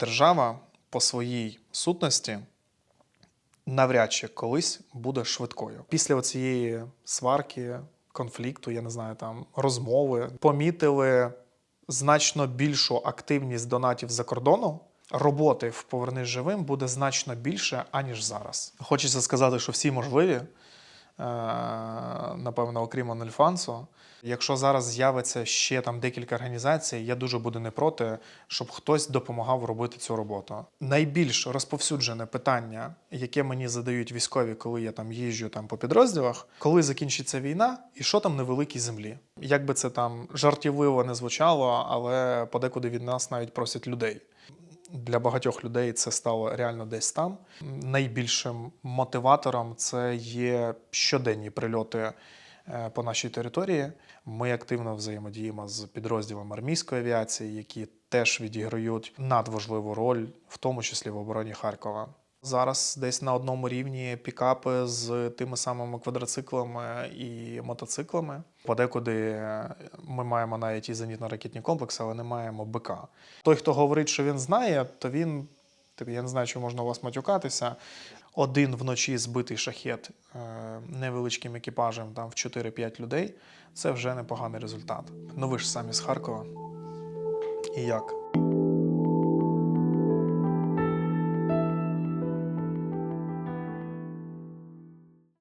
держава по своїй сутності навряд чи колись буде швидкою. Після цієї сварки, конфлікту, я не знаю, там розмови, помітили значно більшу активність донатів за кордону. Роботи в Повернись живим буде значно більше, аніж зараз. Хочеться сказати, що всі можливі, напевно, окрім Онельфансу. Якщо зараз з'явиться ще там декілька організацій, я дуже буду не проти, щоб хтось допомагав робити цю роботу. Найбільш розповсюджене питання, яке мені задають військові, коли я там їжджу там по підрозділах, коли закінчиться війна і що там на великій землі. Як би це там жартівливо не звучало, але подекуди від нас навіть просять людей. Для багатьох людей це стало реально десь там. Найбільшим мотиватором це є щоденні прильоти е, по нашій території. Ми активно взаємодіємо з підрозділами армійської авіації, які теж відіграють надважливу роль, в тому числі в обороні Харкова. Зараз десь на одному рівні пікапи з тими самими квадроциклами і мотоциклами. Подекуди ми маємо навіть і зенітно-ракетні комплекси, але не маємо БК. Той, хто говорить, що він знає, то він, типу, я не знаю, чи можна у вас матюкатися. Один вночі збитий шахет е, невеличким екіпажем там в 4-5 людей це вже непоганий результат. Ну ви ж самі з Харкова. І як?